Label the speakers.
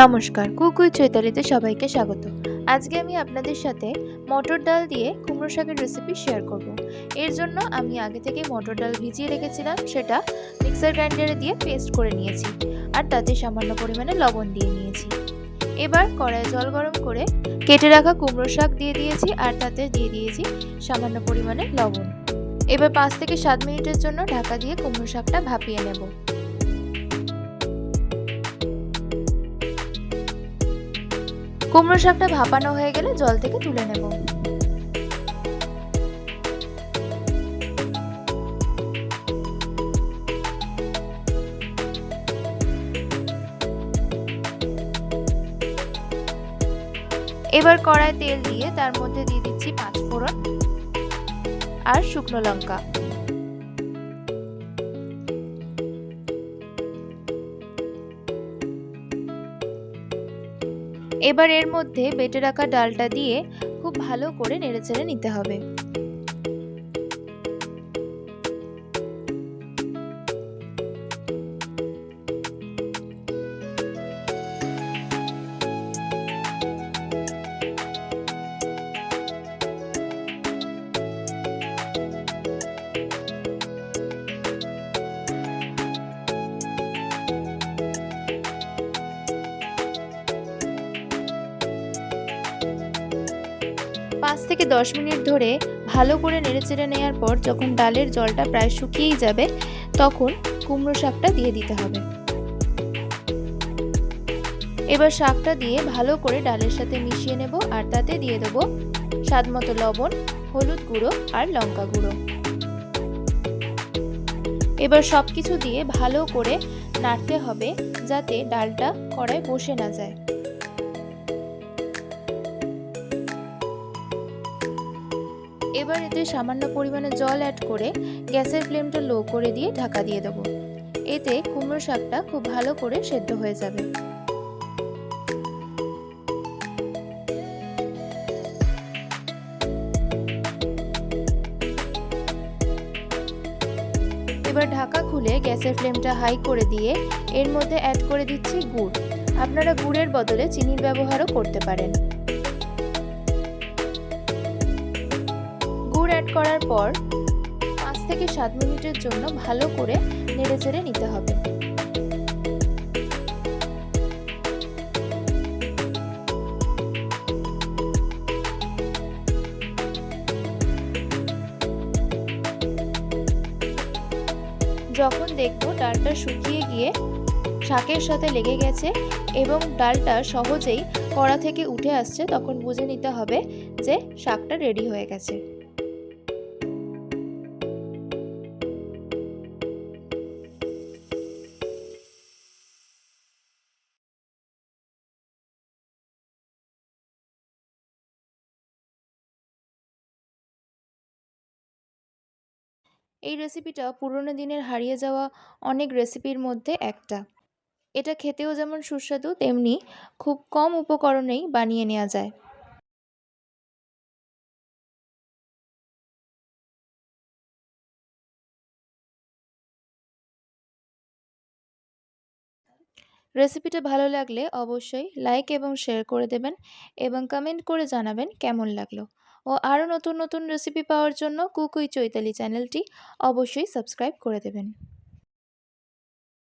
Speaker 1: নমস্কার কুকুই চৈতালিতে সবাইকে স্বাগত। আজকে আমি আপনাদের সাথে মটর ডাল দিয়ে কুমড়ো শাকের রেসিপি শেয়ার করব। এর জন্য আমি আগে থেকে মটর ডাল ভিজিয়ে রেখেছিলাম, সেটা মিক্সার গ্রাইন্ডারে দিয়ে পেস্ট করে নিয়েছি আর তাতে সামান্য পরিমাণে লবণ দিয়ে নিয়েছি। এবার কড়াইয়ে জল গরম করে কেটে রাখা কুমড়ো শাক দিয়ে দিয়েছি আর তাতে দিয়ে দিয়েছি সামান্য পরিমাণে লবণ। এবার পাঁচ থেকে সাত মিনিটের জন্য ঢাকা দিয়ে কুমড়ো শাকটা ভাপিয়ে নেব। কুমড়ো শাকটা ভাপানো হয়ে গেলে জল থেকে তুলে নেব। এবার কড়ায় তেল দিয়ে তার মধ্যে দিয়ে দিচ্ছি পাঁচ ফোড়ন আর শুকনো লঙ্কা। এবার এর মধ্যে বেটে রাখা ডালটা দিয়ে খুব ভালো করে নেড়েচেড়ে নিতে হবে। পাঁচ থেকে দশ মিনিট ধরে ভালো করে নেড়েচেড়ে নেওয়ার পর যখন ডালের জলটা প্রায় শুকিয়েই যাবে, তখন কুমড়ো শাকটা দিয়ে দিতে হবে। এবার শাকটা দিয়ে ভালো করে ডালের সাথে মিশিয়ে নেব আর তাতে দিয়ে দেব স্বাদ মতো লবণ, হলুদ গুঁড়ো আর লঙ্কা গুঁড়ো। এবার সব কিছু দিয়ে ভালো করে নাড়তে হবে যাতে ডালটা কড়ায় বসে না যায়। এবার এতে সামান্য পরিমাণে জল অ্যাড করে গ্যাসের ফ্লেমটা লো করে দিয়ে ঢাকা দিয়ে দেবো। এতে কুমড়ো শাকটা খুব ভালো করে সেদ্ধ হয়ে যাবে। এবার ঢাকা খুলে গ্যাসের ফ্লেমটা হাই করে দিয়ে এর মধ্যে অ্যাড করে দিচ্ছি গুড়। আপনারা গুড়ের বদলে চিনির ব্যবহারও করতে পারেন। করার পর পাঁচ থেকে সাত মিনিটের জন্য ভালো করে নেড়েচেড়ে নিতে হবে। যখন দেখব ডালটা শুকিয়ে গিয়ে শাকের সাথে লেগে গেছে এবং ডালটা সহজেই কড়া থেকে উঠে আসছে, তখন বুঝে নিতে হবে যে শাকটা রেডি হয়ে গেছে। এই রেসিপিটা পুরনো দিনের হারিয়ে যাওয়া অনেক রেসিপির মধ্যে একটা। এটা খেতেও যেমন সুস্বাদু, তেমনি খুব কম উপকরণেই বানিয়ে নেওয়া যায়। রেসিপিটা ভালো লাগলে অবশ্যই লাইক এবং শেয়ার করে দেবেন এবং কমেন্ট করে জানাবেন কেমন লাগল। ও আরও নতুন নতুন রেসিপি পাওয়ার জন্য কুকুই চৈতালি চ্যানেলটি অবশ্যই সাবস্ক্রাইব করে দেবেন।